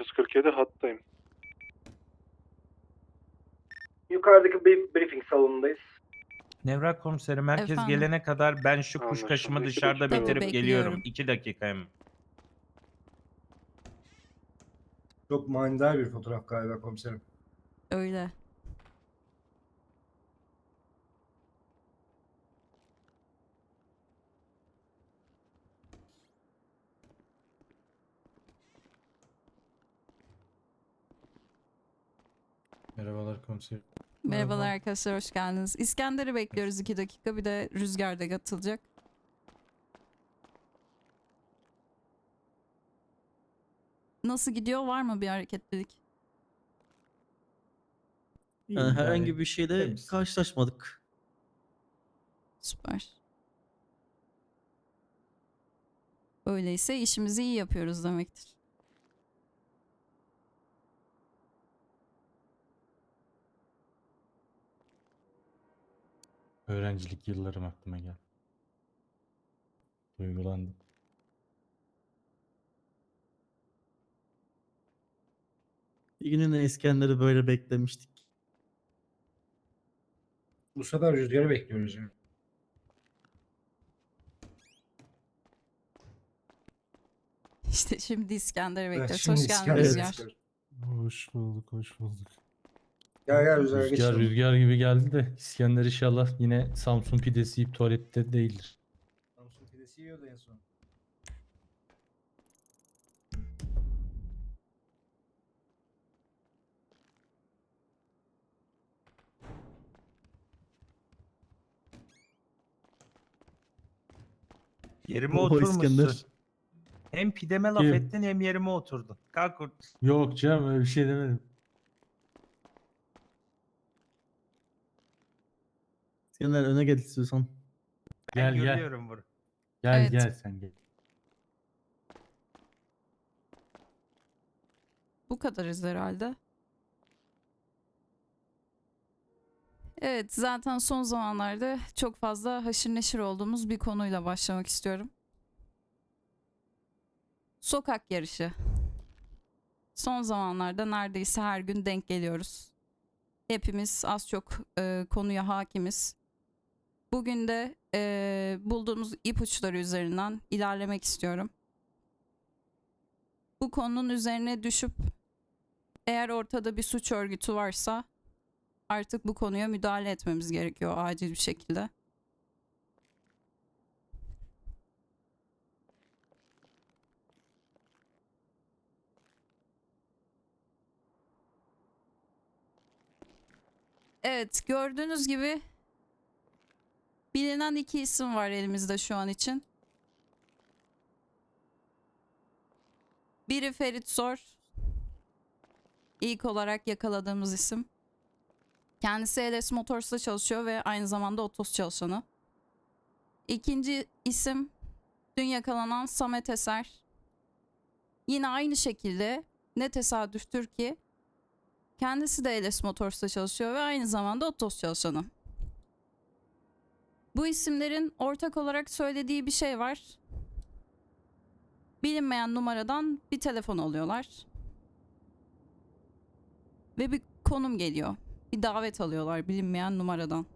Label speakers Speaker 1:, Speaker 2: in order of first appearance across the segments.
Speaker 1: 347 hattayım.
Speaker 2: Yukarıdaki bir briefing salonundayız.
Speaker 3: Nevrak komiserim herkes
Speaker 4: Efendim?
Speaker 3: gelene kadar ben şu
Speaker 1: Anlaşıldı.
Speaker 3: kuşkaşımı
Speaker 1: İki
Speaker 3: dışarıda
Speaker 1: dakika
Speaker 3: bitirip
Speaker 4: var.
Speaker 3: geliyorum.
Speaker 4: Bekliyorum.
Speaker 3: 2 dakika hemen.
Speaker 5: Çok manidar bir fotoğraf galiba komiserim.
Speaker 4: Öyle.
Speaker 6: Merhabalar komiserim.
Speaker 4: Merhabalar
Speaker 6: Merhaba.
Speaker 4: arkadaşlar hoş geldiniz. İskender'i bekliyoruz 2 dakika. Bir de Rüzgar da katılacak. Nasıl gidiyor? Var mı bir hareketlilik?
Speaker 6: İyi,
Speaker 7: Yani herhangi
Speaker 6: gayet
Speaker 7: bir şeyde
Speaker 6: temiz.
Speaker 7: karşılaşmadık.
Speaker 4: Süper. Öyleyse işimizi iyi yapıyoruz demektir.
Speaker 6: Öğrencilik yıllarım aklıma geldi. Duygulandım.
Speaker 7: Bir gününe İskender'i böyle beklemiştik.
Speaker 5: Bu sefer rüzgarı bekliyoruz yani.
Speaker 4: İşte şimdi İskender'i bekliyoruz. hoş geldin
Speaker 5: İskender'i
Speaker 4: Rüzgar.
Speaker 6: Hoş bulduk, hoş bulduk.
Speaker 5: Gel gel rüzgar
Speaker 6: Rüzgar,
Speaker 5: geçelim.
Speaker 6: rüzgar gibi geldi de İskender inşallah yine Samsun pidesi yiyip tuvalette değildir.
Speaker 5: Samsun pidesi yiyordu en son.
Speaker 3: Yerime
Speaker 7: Oho,
Speaker 3: oturmuşsun.
Speaker 7: İskender.
Speaker 3: Hem pideme laf
Speaker 6: Kim?
Speaker 3: ettin hem yerime oturdun. Kalk ot-
Speaker 6: Yok canım öyle bir şey demedim.
Speaker 7: İskender öne gel istiyorsan.
Speaker 3: Ben
Speaker 6: Gel gel.
Speaker 3: görüyorum bunu.
Speaker 6: Gel
Speaker 4: Evet.
Speaker 6: gel sen gel.
Speaker 4: Bu kadarız herhalde. Evet, zaten son zamanlarda çok fazla haşır neşir olduğumuz bir konuyla başlamak istiyorum. Sokak yarışı. Son zamanlarda neredeyse her gün denk geliyoruz. Hepimiz az çok e, konuya hakimiz. Bugün de e, bulduğumuz ipuçları üzerinden ilerlemek istiyorum. Bu konunun üzerine düşüp eğer ortada bir suç örgütü varsa artık bu konuya müdahale etmemiz gerekiyor acil bir şekilde. Evet, gördüğünüz gibi bilinen iki isim var elimizde şu an için. Biri Ferit Zor, İlk olarak yakaladığımız isim. Kendisi LS Motors'ta çalışıyor ve aynı zamanda Otos çalışanı. İkinci isim dün yakalanan Samet Eser. Yine aynı şekilde ne tesadüftür ki kendisi de LS Motors'ta çalışıyor ve aynı zamanda Otos çalışanı. Bu isimlerin ortak olarak söylediği bir şey var. Bilinmeyen numaradan bir telefon alıyorlar ve bir konum geliyor. Bir davet alıyorlar bilinmeyen numaradan.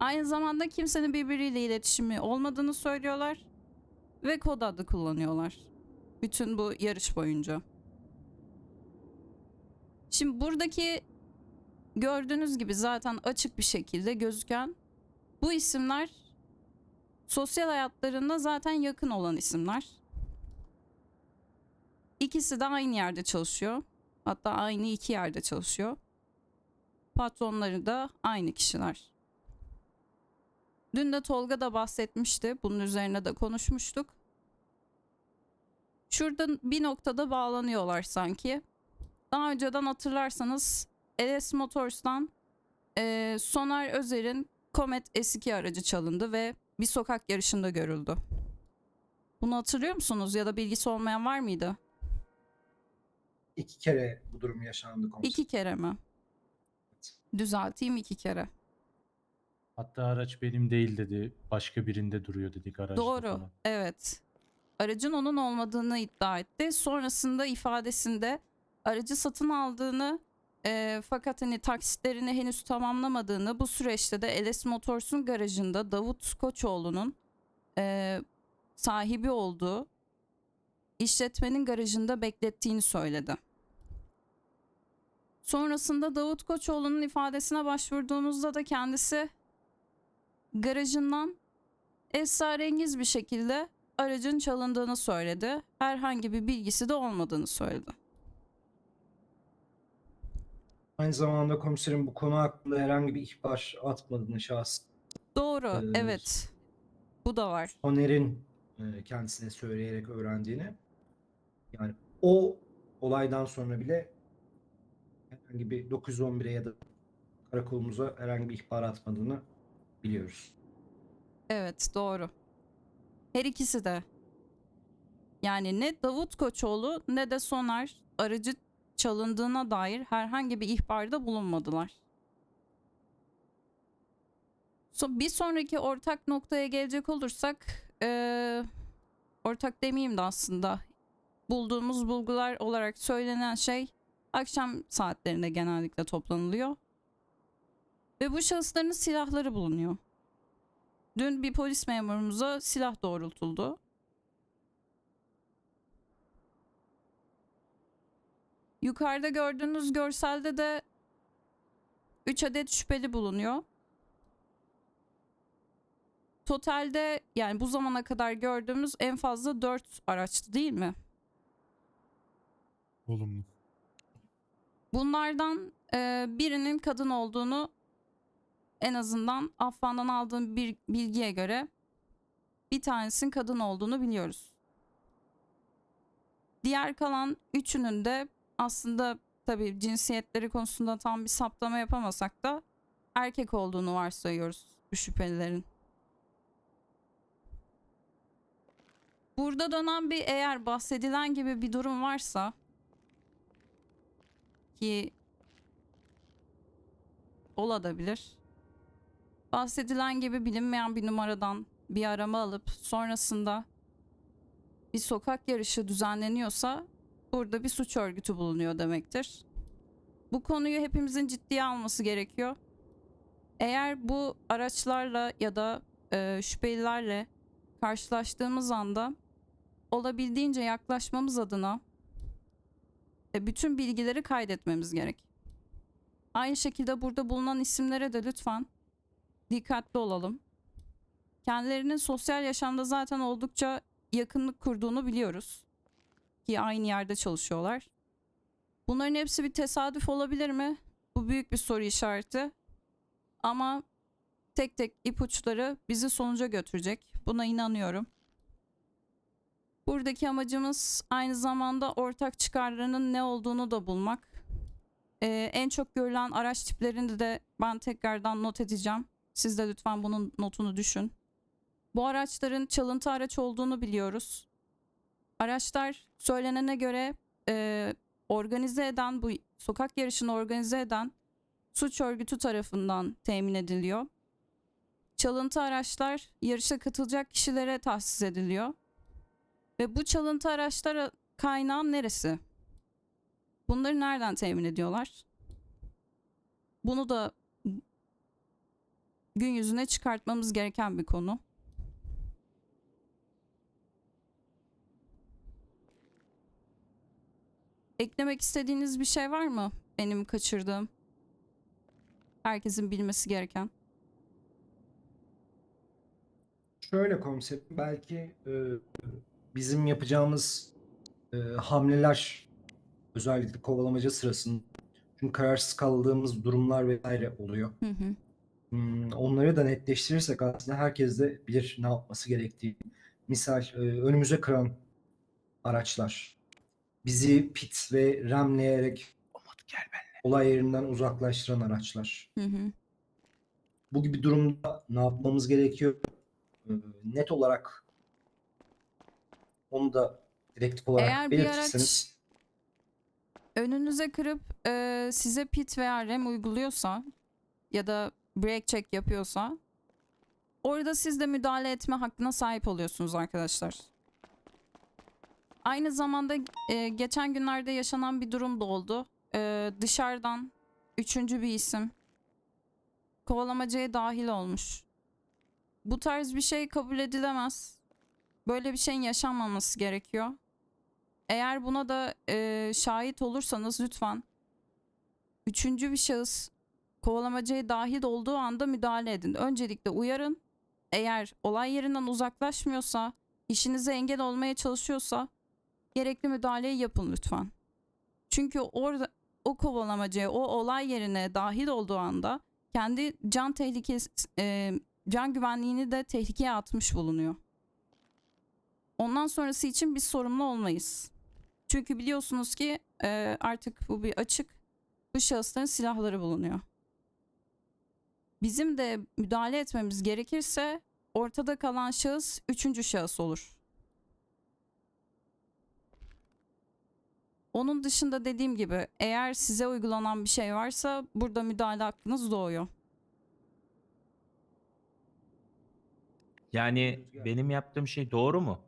Speaker 4: Aynı zamanda kimsenin birbiriyle iletişimi olmadığını söylüyorlar ve kod adı kullanıyorlar. Bütün bu yarış boyunca. Şimdi buradaki gördüğünüz gibi zaten açık bir şekilde gözüken bu isimler sosyal hayatlarında zaten yakın olan isimler. İkisi de aynı yerde çalışıyor. Hatta aynı iki yerde çalışıyor. Patronları da aynı kişiler. Dün de Tolga da bahsetmişti. Bunun üzerine de konuşmuştuk. Şurada bir noktada bağlanıyorlar sanki. Daha önceden hatırlarsanız LS Motors'tan eee, Soner Özer'in Comet S2 aracı çalındı ve bir sokak yarışında görüldü. Bunu hatırlıyor musunuz ya da bilgisi olmayan var mıydı?
Speaker 5: İki kere bu durum yaşandı komiserim.
Speaker 4: İki kere mi? Düzelteyim iki kere.
Speaker 6: Hatta araç benim değil dedi. Başka birinde duruyor dedi garajda
Speaker 4: Doğru.
Speaker 6: falan.
Speaker 4: Evet. aracın onun olmadığını iddia etti. Sonrasında ifadesinde aracı satın aldığını e, fakat hani taksitlerini henüz tamamlamadığını bu süreçte de LS Motors'un garajında Davut Koçoğlu'nun e, sahibi olduğu işletmenin garajında beklettiğini söyledi. Sonrasında Davut Koçoğlu'nun ifadesine başvurduğumuzda da kendisi garajından esrarengiz bir şekilde aracın çalındığını söyledi. Herhangi bir bilgisi de olmadığını söyledi.
Speaker 5: Aynı zamanda komiserin bu konu hakkında herhangi bir ihbar atmadığını şahs
Speaker 4: Doğru,
Speaker 5: Ee,
Speaker 4: evet. Bu da var.
Speaker 5: Soner'in e, kendisine söyleyerek öğrendiğini. Yani o olaydan sonra bile herhangi bir 911'e ya da karakolumuza herhangi bir ihbar atmadığını biliyoruz.
Speaker 4: Evet, doğru. Her ikisi de. Yani ne Davut Koçoğlu ne de Soner aracı çalındığına dair herhangi bir ihbarda bulunmadılar. Bir sonraki ortak noktaya gelecek olursak, eee, ortak demeyeyim de aslında bulduğumuz bulgular olarak söylenen şey akşam saatlerinde genellikle toplanılıyor. Ve bu şahısların silahları bulunuyor. Dün bir polis memurumuza silah doğrultuldu. Yukarıda gördüğünüz görselde de 3 adet şüpheli bulunuyor. Totalde yani bu zamana kadar gördüğümüz en fazla 4 araçtı değil mi?
Speaker 1: Olumlu.
Speaker 4: Bunlardan e, birinin kadın olduğunu en azından Affan'dan aldığım bir bilgiye göre bir tanesinin kadın olduğunu biliyoruz. Diğer kalan üçünün de aslında tabii cinsiyetleri konusunda tam bir saptama yapamasak da erkek olduğunu varsayıyoruz bu şüphelilerin. Burada dönen bir eğer bahsedilen gibi bir durum varsa ki olabilir. Bahsedilen gibi bilinmeyen bir numaradan bir arama alıp sonrasında bir sokak yarışı düzenleniyorsa burada bir suç örgütü bulunuyor demektir. Bu konuyu hepimizin ciddiye alması gerekiyor. Eğer bu araçlarla ya da e, şüphelilerle karşılaştığımız anda olabildiğince yaklaşmamız adına e, bütün bilgileri kaydetmemiz gerek. Aynı şekilde burada bulunan isimlere de lütfen dikkatli olalım. Kendilerinin sosyal yaşamda zaten oldukça yakınlık kurduğunu biliyoruz. Ki aynı yerde çalışıyorlar. Bunların hepsi bir tesadüf olabilir mi? Bu büyük bir soru işareti. Ama tek tek ipuçları bizi sonuca götürecek. Buna inanıyorum. Buradaki amacımız aynı zamanda ortak çıkarlarının ne olduğunu da bulmak. Ee, en çok görülen araç tiplerini de ben tekrardan not edeceğim. Siz de lütfen bunun notunu düşün. Bu araçların çalıntı araç olduğunu biliyoruz. Araçlar söylenene göre e, organize eden bu sokak yarışını organize eden suç örgütü tarafından temin ediliyor. Çalıntı araçlar yarışa katılacak kişilere tahsis ediliyor. Ve bu çalıntı araçlar kaynağı neresi? Bunları nereden temin ediyorlar? Bunu da gün yüzüne çıkartmamız gereken bir konu. Eklemek istediğiniz bir şey var mı? Benim kaçırdığım. Herkesin bilmesi gereken.
Speaker 5: Şöyle komiserim belki e, bizim yapacağımız e, hamleler özellikle kovalamaca sırasında çünkü kararsız kaldığımız durumlar vesaire oluyor.
Speaker 4: Hı hı.
Speaker 5: Hmm, onları da netleştirirsek aslında herkes de bilir ne yapması gerektiğini. Misal e, önümüze kıran araçlar, bizi pit ve remleyerek olay yerinden uzaklaştıran araçlar.
Speaker 4: Hı hı.
Speaker 5: Bu gibi durumda ne yapmamız gerekiyor? E, net olarak onu da direktif olarak
Speaker 4: Eğer bir
Speaker 5: belirtirseniz.
Speaker 4: araç önünüze kırıp e, size pit veya rem uyguluyorsa ya da brake check yapıyorsa orada siz de müdahale etme hakkına sahip oluyorsunuz arkadaşlar. Aynı zamanda e, geçen günlerde yaşanan bir durum da oldu. E, dışarıdan üçüncü bir isim kovalamacaya dahil olmuş. Bu tarz bir şey kabul edilemez. Böyle bir şeyin yaşanmaması gerekiyor. Eğer buna da e, şahit olursanız lütfen üçüncü bir şahıs kovalamacaya dahil olduğu anda müdahale edin. Öncelikle uyarın. Eğer olay yerinden uzaklaşmıyorsa, işinize engel olmaya çalışıyorsa gerekli müdahaleyi yapın lütfen. Çünkü orada o kovalamacaya, o olay yerine dahil olduğu anda kendi can tehlikesi, e, can güvenliğini de tehlikeye atmış bulunuyor. Ondan sonrası için biz sorumlu olmayız. Çünkü biliyorsunuz ki e, artık bu bir açık. Bu şahısların silahları bulunuyor. Bizim de müdahale etmemiz gerekirse ortada kalan şahıs üçüncü şahıs olur. Onun dışında dediğim gibi eğer size uygulanan bir şey varsa burada müdahale hakkınız doğuyor.
Speaker 3: Yani benim yaptığım şey doğru mu?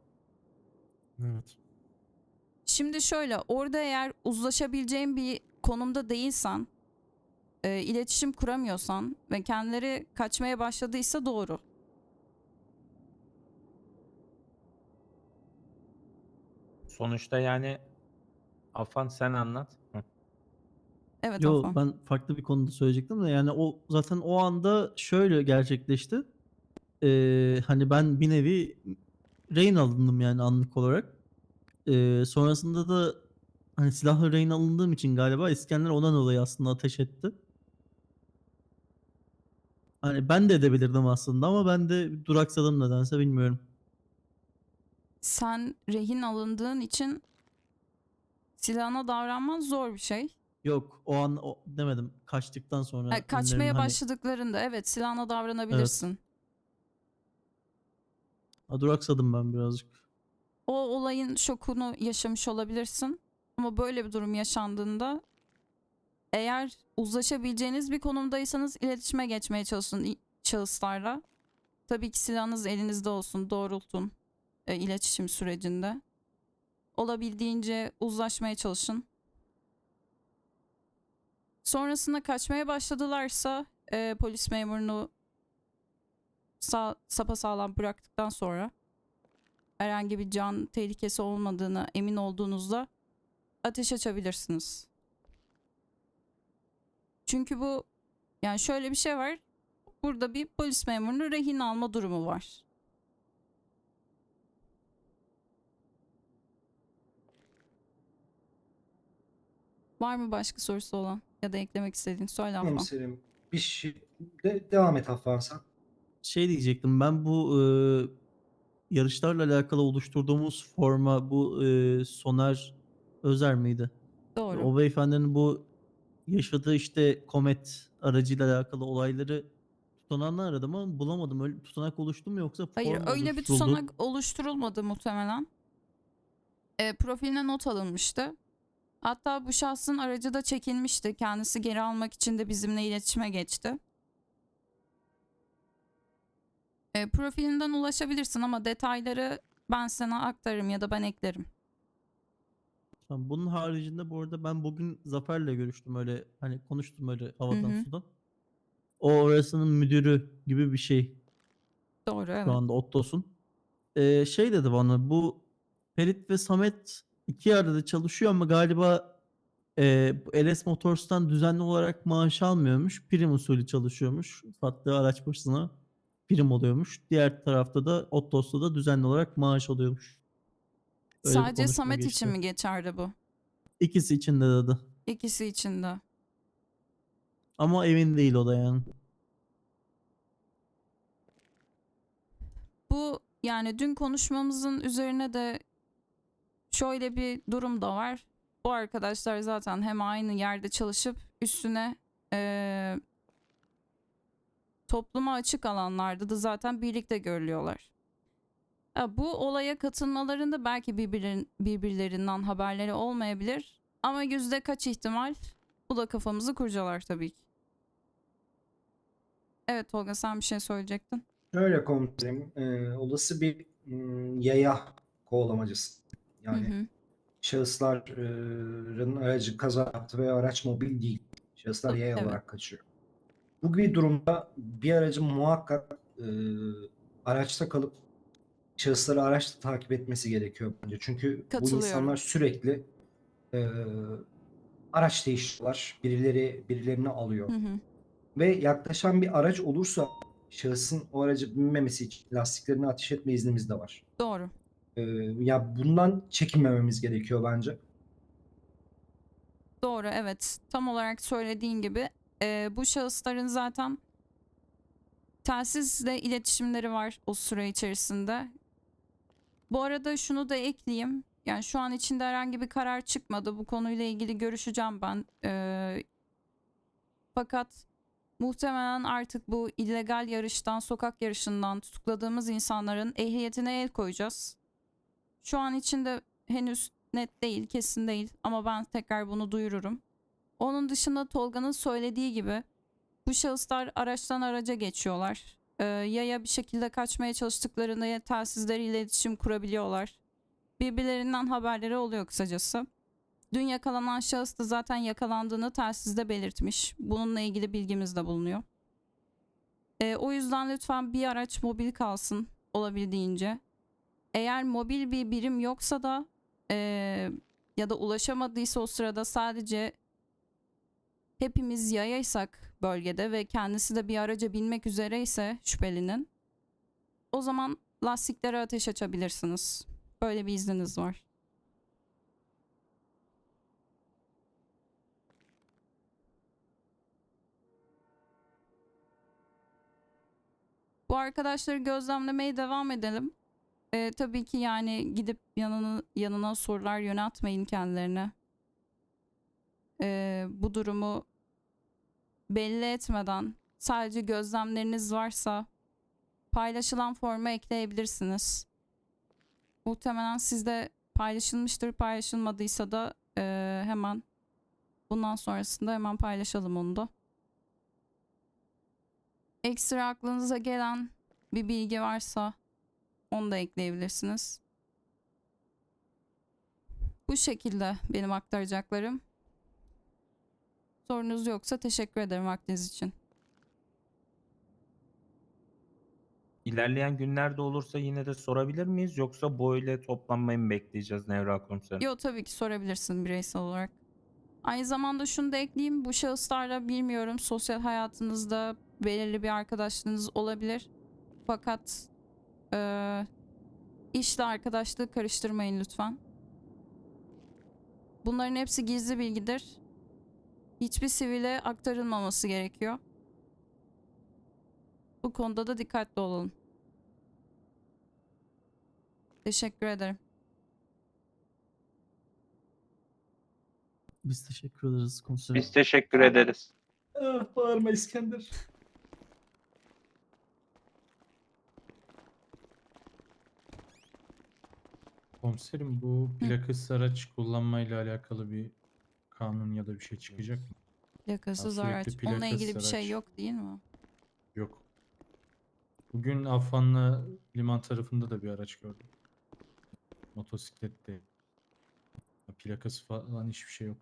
Speaker 6: Evet.
Speaker 4: Şimdi şöyle orada eğer uzlaşabileceğin bir konumda değilsen, e, iletişim kuramıyorsan ve kendileri kaçmaya başladıysa doğru.
Speaker 3: Sonuçta yani Afan sen anlat. Hı.
Speaker 4: Evet
Speaker 7: Yo
Speaker 4: Afan.
Speaker 7: ben farklı bir konuda söyleyecektim de yani o zaten o anda şöyle gerçekleşti. Ee, hani ben bir nevi rehin alındım yani anlık olarak. Ee, sonrasında da hani silahla rehin alındığım için galiba İskender ondan dolayı aslında ateş etti. Hani ben de edebilirdim aslında ama ben de duraksadım nedense bilmiyorum.
Speaker 4: Sen rehin alındığın için silahına davranman zor bir şey.
Speaker 7: Yok o an o, demedim kaçtıktan sonra.
Speaker 4: Ha, kaçmaya
Speaker 7: önlerim hani-
Speaker 4: başladıklarında evet silahına davranabilirsin.
Speaker 7: Ha, duraksadım ben birazcık.
Speaker 4: O olayın şokunu yaşamış olabilirsin. Ama böyle bir durum yaşandığında eğer uzlaşabileceğiniz bir konumdaysanız iletişime geçmeye çalışın şahıslarla. Tabii ki silahınız elinizde olsun, doğrultun e, iletişim sürecinde. Olabildiğince uzlaşmaya çalışın. Sonrasında kaçmaya başladılarsa e, polis memurunu sağ, sapasağlam bıraktıktan sonra herhangi bir can tehlikesi olmadığına emin olduğunuzda ateş açabilirsiniz. Çünkü bu yani şöyle bir şey var. Burada bir polis memurunu rehin alma durumu var. Var mı başka sorusu olan ya da eklemek istediğin? Söyle Afan.
Speaker 5: Komiserim bir şey de, devam et Affan sen.
Speaker 7: Şey diyecektim ben bu e, yarışlarla alakalı oluşturduğumuz forma bu e, Soner Özer miydi?
Speaker 4: Doğru.
Speaker 7: O beyefendinin bu yaşadığı işte komet aracıyla alakalı olayları tutanağını aradım ama bulamadım. Öyle tutanak oluştu mu yoksa
Speaker 4: Hayır öyle bir tutanak oluşturulmadı muhtemelen. E, profiline not alınmıştı. Hatta bu şahsın aracı da çekilmişti. Kendisi geri almak için de bizimle iletişime geçti. E, profilinden ulaşabilirsin ama detayları ben sana aktarırım ya da ben eklerim.
Speaker 7: Tamam, bunun haricinde bu arada ben bugün Zafer'le görüştüm öyle hani konuştum öyle havadan
Speaker 4: hı.
Speaker 7: sudan. O orasının müdürü gibi bir şey
Speaker 4: Doğru evet.
Speaker 7: şu anda Ottos'un. Ee, şey dedi bana bu Ferit ve Samet iki yerde de çalışıyor ama galiba e, bu LS Motors'tan düzenli olarak maaş almıyormuş. Prim usulü çalışıyormuş. Sattığı araç başına prim oluyormuş. Diğer tarafta da Ottos'ta da düzenli olarak maaş alıyormuş. Öyle bir
Speaker 4: Sadece
Speaker 7: konuşma
Speaker 4: Samet
Speaker 7: geçti.
Speaker 4: için mi geçerli bu?
Speaker 7: İkisi için de dedi.
Speaker 4: İkisi için de.
Speaker 7: Ama emin değil o da yani.
Speaker 4: Bu yani dün konuşmamızın üzerine de şöyle bir durum da var. Bu arkadaşlar zaten hem aynı yerde çalışıp üstüne eee, topluma açık alanlarda da zaten birlikte görülüyorlar. Ha, bu olaya katılmalarında belki birbirlerin, birbirlerinden haberleri olmayabilir. Ama yüzde kaç ihtimal bu da kafamızı kurcalar tabii ki. Evet Tolga sen bir şey söyleyecektin.
Speaker 5: Şöyle komiserim, e, olası bir mm, yaya kovalamacısı Yani
Speaker 4: Hı hı.
Speaker 5: şahısların aracı kaza yaptı ve araç mobil değil. Şahıslar yaya
Speaker 4: Evet.
Speaker 5: olarak kaçıyor. Bu gibi durumda bir aracın muhakkak e, araçta kalıp şahısları araçta takip etmesi gerekiyor bence. Çünkü bu insanlar sürekli e, araç değiştiriyorlar. Birileri birilerini alıyor.
Speaker 4: Hı hı.
Speaker 5: Ve yaklaşan bir araç olursa şahısın o aracı binmemesi için lastiklerini ateş etme iznimiz de var.
Speaker 4: Doğru.
Speaker 5: Ee, ya bundan çekinmememiz gerekiyor bence.
Speaker 4: Doğru evet. Tam olarak söylediğin gibi e, bu şahısların zaten telsizle iletişimleri var o süre içerisinde. Bu arada şunu da ekleyeyim. Yani şu an içinde herhangi bir karar çıkmadı. Bu konuyla ilgili görüşeceğim ben. E, fakat muhtemelen artık bu illegal yarıştan, sokak yarışından tutukladığımız insanların ehliyetine el koyacağız. Şu an içinde henüz net değil, kesin değil ama ben tekrar bunu duyururum. Onun dışında Tolga'nın söylediği gibi bu şahıslar araçtan araca geçiyorlar. Ee, yaya bir şekilde kaçmaya çalıştıklarında ya telsizleriyle iletişim kurabiliyorlar. Birbirlerinden haberleri oluyor kısacası. Dün yakalanan şahıs da zaten yakalandığını telsizde belirtmiş. Bununla ilgili bilgimiz de bulunuyor. Ee, o yüzden lütfen bir araç mobil kalsın olabildiğince. Eğer mobil bir birim yoksa da eee, ya da ulaşamadıysa o sırada sadece hepimiz yayaysak bölgede ve kendisi de bir araca binmek üzereyse şüphelinin o zaman lastiklere ateş açabilirsiniz. Böyle bir izniniz var. Bu arkadaşları gözlemlemeye devam edelim. Ee, tabii ki yani gidip yanına, yanına sorular yöneltmeyin kendilerine. Ee, bu durumu belli etmeden sadece gözlemleriniz varsa paylaşılan forma ekleyebilirsiniz. Muhtemelen sizde paylaşılmıştır. Paylaşılmadıysa da eee, hemen bundan sonrasında hemen paylaşalım onu da. Ekstra aklınıza gelen bir bilgi varsa onu da ekleyebilirsiniz. Bu şekilde benim aktaracaklarım. Sorunuz yoksa teşekkür ederim vaktiniz için.
Speaker 3: İlerleyen günlerde olursa yine de sorabilir miyiz? Yoksa böyle toplanmayı mı bekleyeceğiz Nevra komiserim?
Speaker 4: Yo tabii ki sorabilirsin bireysel olarak. Aynı zamanda şunu da ekleyeyim. Bu şahıslarla bilmiyorum sosyal hayatınızda belirli bir arkadaşlığınız olabilir. Fakat eee işle arkadaşlığı karıştırmayın lütfen. Bunların hepsi gizli bilgidir. Hiçbir sivile aktarılmaması gerekiyor. Bu konuda da dikkatli olalım. Teşekkür ederim.
Speaker 7: Biz teşekkür ederiz komiserim.
Speaker 3: Biz teşekkür ederiz.
Speaker 5: Ah, bağırma İskender.
Speaker 6: Komiserim bu plakasız araç kullanmayla alakalı bir kanun ya da bir şey çıkacak mı?
Speaker 4: Plakasız
Speaker 6: sürekli
Speaker 4: araç. Onunla
Speaker 6: plakasız
Speaker 4: ilgili bir şey
Speaker 6: araç.
Speaker 4: yok değil mi?
Speaker 6: Yok. Bugün Affanlı liman tarafında da bir araç gördüm. Motosiklette. Plakası falan hiçbir şey yok.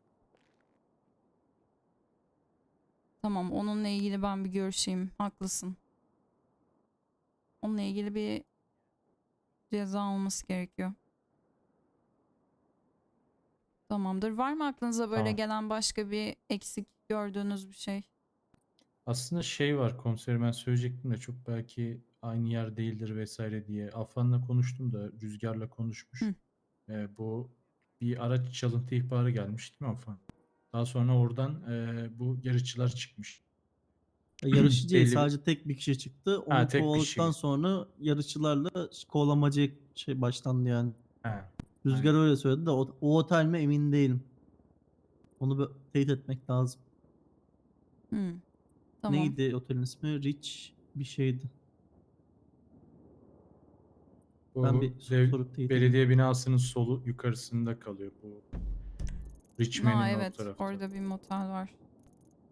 Speaker 4: Tamam onunla ilgili ben bir görüşeyim. Haklısın. Onunla ilgili bir ceza olması gerekiyor. Tamamdır. Var mı aklınıza böyle
Speaker 6: Tamam.
Speaker 4: gelen başka bir eksik gördüğünüz bir şey?
Speaker 6: Aslında şey var komiserim ben söyleyecektim de çok belki aynı yer değildir vesaire diye. Affan'la konuştum da Rüzgar'la konuşmuş. Ee, bu bir araç çalıntı ihbarı gelmiş değil mi Affan? Daha sonra oradan e, bu yarışçılar çıkmış.
Speaker 7: Yarışçı değil
Speaker 6: Belli bir-
Speaker 7: sadece tek bir kişi çıktı. Onu
Speaker 6: Ha, tek bir
Speaker 7: kovaladıktan
Speaker 6: kişi.
Speaker 7: sonra yarışçılarla kovalamacı şey başlandı yani.
Speaker 6: He.
Speaker 7: Rüzgar öyle söyledi de o, o otel mi emin değilim. Onu bir teyit etmek lazım.
Speaker 4: Hmm. Tamam.
Speaker 7: Neydi otelin ismi? Rich bir şeydi.
Speaker 6: Bu
Speaker 7: Ben bir
Speaker 6: dev-
Speaker 7: sorup teyit edeyim.
Speaker 6: belediye binasının solu yukarısında kalıyor bu. Richmond'in
Speaker 4: Ha,
Speaker 6: o
Speaker 4: evet
Speaker 6: tarafta.
Speaker 4: orada bir motel var.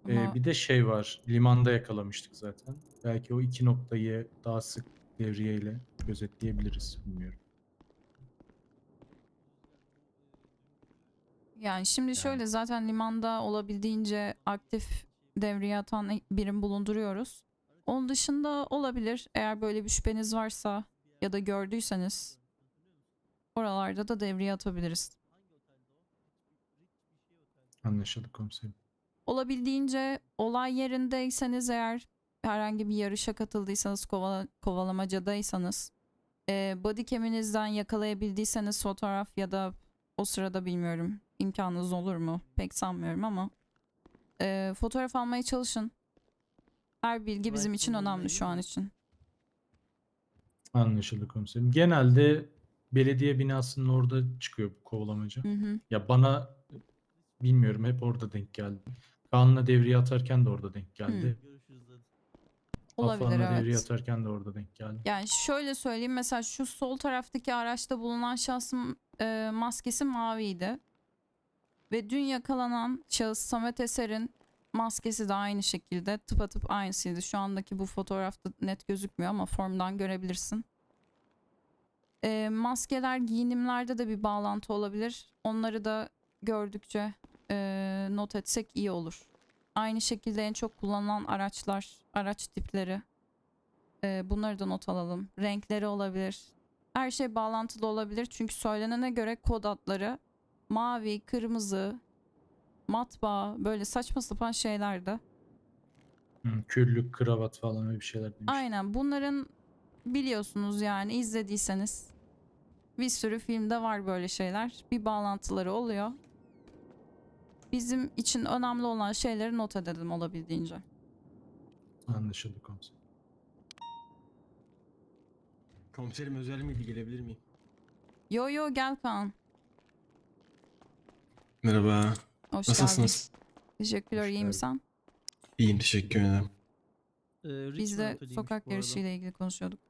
Speaker 6: Ee,
Speaker 4: Ama
Speaker 6: bir de şey var. Limanda yakalamıştık zaten. Belki o iki noktayı daha sık devriyeyle gözetleyebiliriz. Bilmiyorum.
Speaker 4: Yani şimdi şöyle zaten limanda olabildiğince aktif devreye atan birim bulunduruyoruz. Onun dışında olabilir. Eğer böyle bir şüpheniz varsa ya da gördüyseniz oralarda da devreye atabiliriz.
Speaker 6: Anlaşıldı komiserim.
Speaker 4: Olabildiğince olay yerindeyseniz eğer herhangi bir yarışa katıldıysanız kovala, kovalamacadaysanız e, body cam'inizden yakalayabildiyseniz fotoğraf ya da o sırada bilmiyorum imkanınız olur mu pek sanmıyorum ama e, fotoğraf almaya çalışın. Her bilgi bizim için önemli şu an için.
Speaker 6: Anlaşıldı komiserim. Genelde belediye binasının orada çıkıyor bu kovalamaca.
Speaker 4: Hı hı.
Speaker 6: Ya bana bilmiyorum hep orada denk geldi. Kaan'la devriye atarken de orada denk geldi.
Speaker 4: Olabilir
Speaker 6: Afan'la devriye
Speaker 4: evet.
Speaker 6: atarken de orada denk geldi.
Speaker 4: Yani şöyle söyleyeyim mesela şu sol taraftaki araçta bulunan şahsın e, maskesi maviydi. Ve dün yakalanan şahıs Samet Eser'in maskesi de aynı şekilde tıpatıp aynısıydı. Şu andaki bu fotoğrafta net gözükmüyor ama formdan görebilirsin. E, maskeler giyinimlerde de bir bağlantı olabilir. Onları da gördükçe e, not etsek iyi olur. Aynı şekilde en çok kullanılan araçlar, araç tipleri. Ee, bunları da not alalım. Renkleri olabilir. Her şey bağlantılı olabilir. Çünkü söylenene göre kod adları mavi, kırmızı, matbaa böyle saçma sapan şeylerdi.
Speaker 6: Hı, küllük, kravat falan öyle bir şeyler demiş.
Speaker 4: Aynen bunların biliyorsunuz yani izlediyseniz bir sürü filmde var böyle şeyler. Bir bağlantıları oluyor. Bizim için önemli olan şeyleri not edelim olabildiğince.
Speaker 6: Anlaşıldı komiserim.
Speaker 1: Komiserim özel miydi gelebilir miyim?
Speaker 4: Yo yo gel Kaan.
Speaker 1: Merhaba.
Speaker 4: Hoş
Speaker 1: Nasılsınız?
Speaker 4: geldin. Teşekkürler.
Speaker 6: Hoş
Speaker 4: iyi
Speaker 6: geldin.
Speaker 4: misin?
Speaker 1: İyiyim teşekkür ederim.
Speaker 7: Ee,
Speaker 4: Biz de sokak
Speaker 7: bu arada.
Speaker 4: yarışıyla ilgili konuşuyorduk.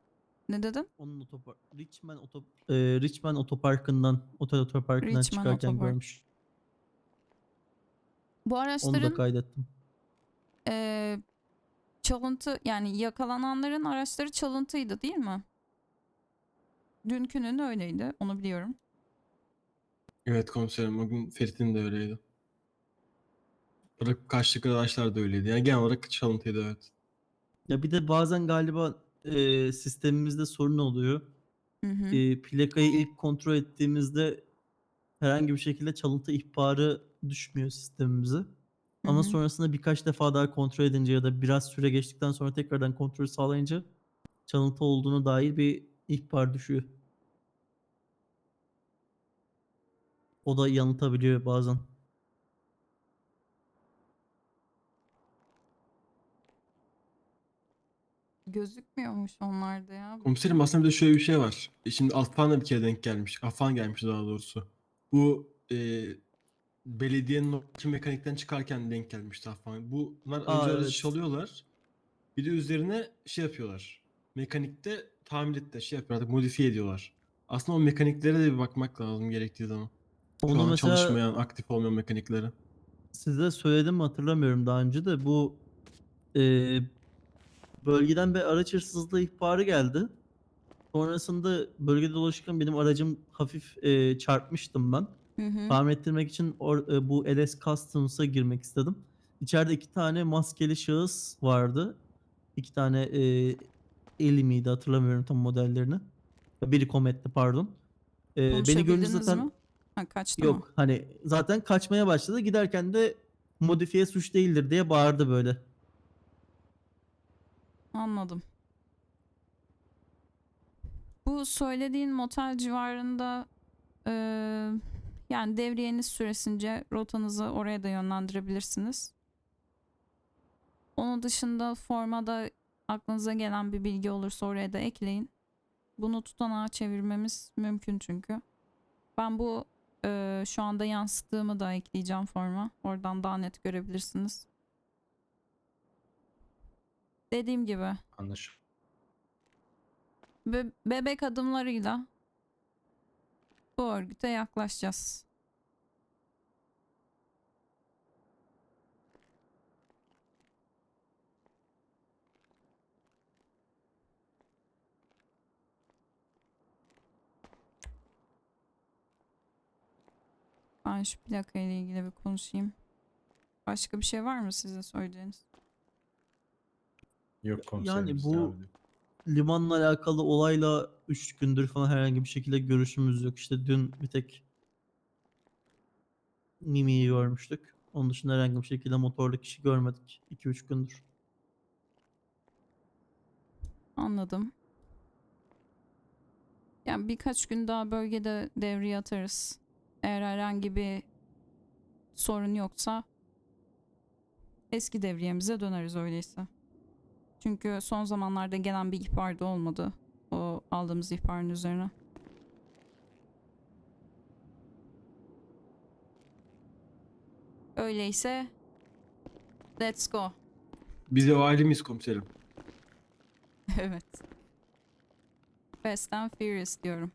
Speaker 4: Ne dedin?
Speaker 7: Onun otopar Richmond otop e, Richmond otoparkından otel otoparkından
Speaker 4: Richmond
Speaker 7: çıkarken
Speaker 4: otopark.
Speaker 7: görmüş.
Speaker 4: Bu
Speaker 7: Onu da
Speaker 4: araçların
Speaker 7: kaydettim.
Speaker 4: eee, çalıntı yani yakalananların araçları çalıntıydı değil mi? Dünkünün öyleydi. Onu biliyorum.
Speaker 1: Evet komiserim o gün Ferit'in de öyleydi. Bırakıp kaçtık arkadaşlar da öyleydi. Yani genel olarak çalıntıydı evet.
Speaker 7: Ya bir de bazen galiba e, sistemimizde sorun oluyor.
Speaker 4: Hı hı.
Speaker 7: E, plakayı ilk kontrol ettiğimizde herhangi bir şekilde çalıntı ihbarı düşmüyor sistemimize. Ama
Speaker 4: hı.
Speaker 7: sonrasında birkaç defa daha kontrol edince ya da biraz süre geçtikten sonra tekrardan kontrol sağlayınca çalıntı olduğunu dair bir ihbar düşüyor. O da yanıltabiliyor bazen.
Speaker 4: Gözükmüyormuş onlarda ya.
Speaker 1: Komiserim aslında bir de şöyle bir şey var. E, Şimdi Affan'la bir kere denk gelmiş. Affan gelmiş daha doğrusu. Bu e, belediyenin oradaki mekanikten çıkarken denk gelmişti Affan. Bu, bunlar
Speaker 7: Aa,
Speaker 1: önce aracı
Speaker 7: evet.
Speaker 1: çalıyorlar. Bir de üzerine şey yapıyorlar. Mekanikte tamirde şey yapıyorlar. Modifiye ediyorlar. Aslında o mekaniklere de bir bakmak lazım gerektiği zaman. Şu
Speaker 7: Onu
Speaker 1: an
Speaker 7: mesela
Speaker 1: çalışmayan, aktif olmayan mekaniklere.
Speaker 7: size söyledim mi hatırlamıyorum daha önce de bu e, bölgeden bir araç hırsızlığı ihbarı geldi. Sonrasında bölgede dolaşırken benim aracım hafif e, çarpmıştım ben.
Speaker 4: Hı hı.
Speaker 7: Tamir ettirmek için or- e, bu LS Customs'a girmek istedim. İçeride iki tane maskeli şahıs vardı. İki tane e, Eli miydi hatırlamıyorum tam modellerini. Biri Comet'ti pardon. E, beni görünce zaten
Speaker 4: mi? Ha, kaçtı mı?
Speaker 7: yok hani zaten kaçmaya başladı. Giderken de modifiye suç değildir diye bağırdı böyle.
Speaker 4: Anladım. Bu söylediğin motel civarında eee, yani devriyeniz süresince rotanızı oraya da yönlendirebilirsiniz. Onun dışında formada aklınıza gelen bir bilgi olursa oraya da ekleyin. Bunu tutanağa çevirmemiz mümkün çünkü. Ben bu eee, şu anda yansıttığımı da ekleyeceğim forma. Oradan daha net görebilirsiniz. Dediğim gibi
Speaker 6: Anlaşıldı.
Speaker 4: Be- bebek adımlarıyla bu örgüte yaklaşacağız. Ben şu plaka ile ilgili bir konuşayım. Başka bir şey var mı size söyleyeceğiniz?
Speaker 6: Yok komiserim.
Speaker 7: bu-
Speaker 6: devam ediyor.
Speaker 7: limanla alakalı olayla 3 gündür falan herhangi bir şekilde görüşümüz yok. İşte dün bir tek Nimi'yi görmüştük. Onun dışında herhangi bir şekilde motorlu kişi görmedik 2-3 gündür.
Speaker 4: Anladım. Yani birkaç gün daha bölgede devreye atarız. Eğer herhangi bir sorun yoksa eski devriyemize döneriz öyleyse. Çünkü son zamanlarda gelen bir ihbar da olmadı. O aldığımız ihbarın üzerine. Öyleyse let's go.
Speaker 1: Biz ev ailemiz komiserim.
Speaker 4: evet. Fast and Furious diyorum.